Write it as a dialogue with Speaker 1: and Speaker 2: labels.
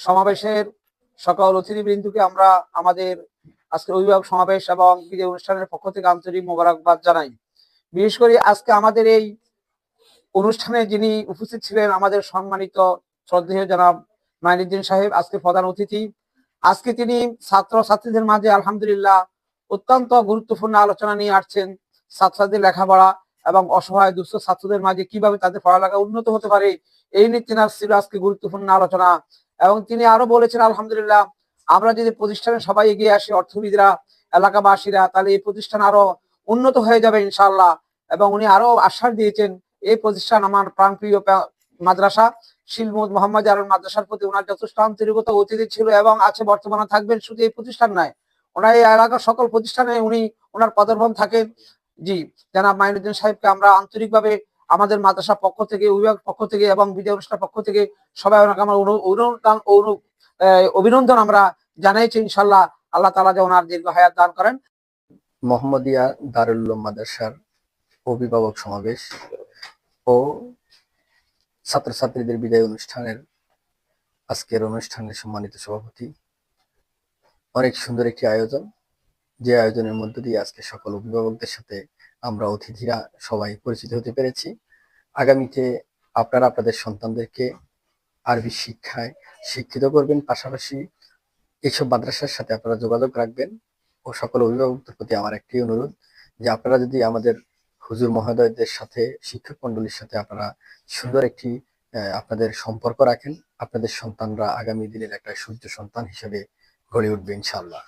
Speaker 1: সমাবেশের সকল অতিথিবৃন্দকে আমরা আমাদের আজকের অভিভাবক সমাবেশ এবং বিজয় অনুষ্ঠানের পক্ষ থেকে আন্তরিক মোবারকবাদ জানাই। বিশেষ করে আজকে আমাদের এই অনুষ্ঠানে যিনি উপস্থিত ছিলেন আমাদের সম্মানিত শ্রদ্ধেয় জনাব মাইনুদ্দিন সাহেব, আজকে প্রধান অতিথি। আজকে তিনি ছাত্র ছাত্রীদের মাঝে আলহামদুলিল্লাহ অত্যন্ত গুরুত্বপূর্ণ আলোচনা নিয়ে আসছেন ছাত্রদের লেখাপড়া এবং অসহায় দুস্থ ছাত্রদের মাঝে কীভাবে তাদের পড়ালেখা উন্নত হতে পারে, এই নিয়ে তিনার ছিল আজকে গুরুত্বপূর্ণ আলোচনা। এবং তিনি আরও বলেছেন, আলহামদুলিল্লাহ, আমরা যদি প্রতিষ্ঠানে সবাই এগিয়ে আসি অর্থবিদরা এলাকাবাসীরা, তাহলে এই প্রতিষ্ঠান আরও উন্নত হয়ে যাবে ইনশাআল্লাহ। এবং উনি আরও আশ্বাস দিয়েছেন, এই প্রতিষ্ঠান আমার প্রাণপ্রিয় মাদ্রাসা। শিলমুদ মোহাম্মদ আরুল মাদ্রাসার প্রতি ওনার যথেষ্ট আন্তরিকতা অতীতে ছিল এবং আছে, বর্তমানে থাকবেন। শুধু এই প্রতিষ্ঠান নয়, ওনার এই এলাকার সকল প্রতিষ্ঠানে উনি ওনার পদর্ভন থাকেন। জি, জানাব মাইনুদ্দিন সাহেবকে আমরা আন্তরিকভাবে আমাদের মাদ্রাসা পক্ষ থেকে অভিভাবক পক্ষ থেকে এবং বিজয় অনুষ্ঠান পক্ষ থেকে সবাই ওনাকে আমার অনু- অনুদান অভিনন্দন আমরা জানাইছি ইনশাল্লাহ আল্লাহ তালা যে ওনার দীর্ঘ হায়াত দান করেন।
Speaker 2: মোহাম্মদিয়া দারুল উলুম মাদ্রাসার অভিভাবক সমাবেশ ও ছাত্রছাত্রীদের বিদায় অনুষ্ঠানের আজকের অনুষ্ঠানের সম্মানিত সভাপতি। অনেক সুন্দর একটি আয়োজন। যে আয়োজনের মধ্য দিয়ে আজকে সকল অভিভাবকদের সাথে আমরা অতিথিরা সবাই পরিচিত হতে পেরেছি। আগামীতে আপনারা আপনাদের সন্তানদেরকে আরবি শিক্ষায় শিক্ষিত করবেন, পাশাপাশি এইসব মাদ্রাসার সাথে আপনারা যোগাযোগ রাখবেন ও সকল অভিভাবকদের প্রতি আমার একটি অনুরোধ যে আপনারা যদি আমাদের হুজুর মহোদয়দের সাথে, শিক্ষক মন্ডলীর সাথে আপনারা সুন্দর একটি আপনাদের সম্পর্ক রাখেন, আপনাদের সন্তানরা আগামী দিনের একটা সূর্য সন্তান হিসেবে গড়ে উঠবে ইনশাআল্লাহ।